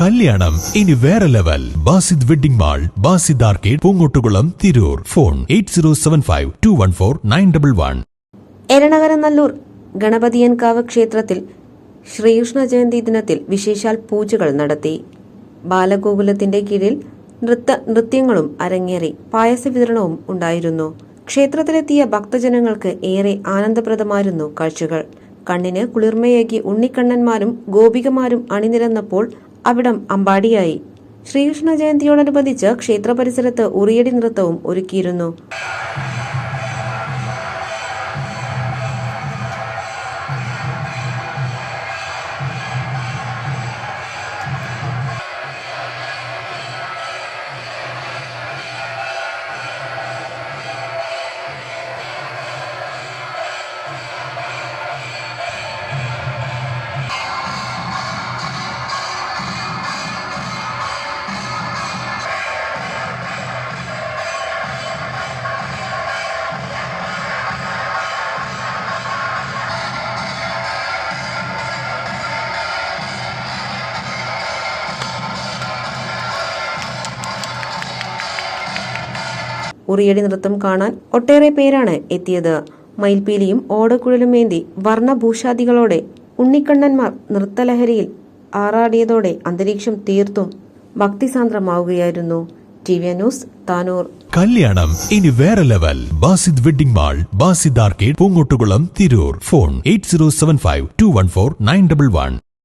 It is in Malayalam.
കല്യാണം. ഇനി വേറെ level. Basid wedding mall Basid arcade Poongottukulam Tirur. Phone eight zero seven five two one four nine double one. Eranakaranallur Ganapathiyankavu ക്ഷേത്രത്തിൽ ശ്രീകൃഷ്ണ ജയന്തി ദിനത്തിൽ വിശേഷാൽ പൂജകൾ നടത്തി. ബാലഗോകുലത്തിന്റെ കീഴിൽ നൃത്ത നൃത്യങ്ങളും അരങ്ങേറി പായസ വിതരണവും ഉണ്ടായിരുന്നു. ക്ഷേത്രത്തിലെത്തിയ ഭക്തജനങ്ങൾക്ക് ഏറെ ആനന്ദപ്രദമായിരുന്നു കാഴ്ചകൾ. കണ്ണിന് കുളിർമയേകി ഉണ്ണിക്കണ്ണന്മാരും ഗോപികമാരും അണിനിരന്നപ്പോൾ അവിടം അമ്പാടിയായി. ശ്രീകൃഷ്ണ ജയന്തിയോടനുബന്ധിച്ച് ക്ഷേത്ര പരിസരത്ത് ഉറിയടി നൃത്തവും ഒരുക്കിയിരുന്നു. ഉറിയടി നൃത്തം കാണാൻ ഒട്ടേറെ പേരാണ് എത്തിയത്. മയിൽപീലിയും ഓടക്കുഴലും ഏന്തി വർണഭൂഷാദികളോടെ ഉണ്ണിക്കണ്ണന്മാർ നൃത്തലഹരിയിൽ ആറാടിയതോടെ അന്തരീക്ഷം തീർത്തും ഭക്തിസാന്ദ്രമാവുകയായിരുന്നു. T V news Tanur. കല്യാണം. ഇനി വേറെ level. Basid wedding mall Basid arcade Poongottukulam Tirur. Phone eight zero seven five two one four nine double one.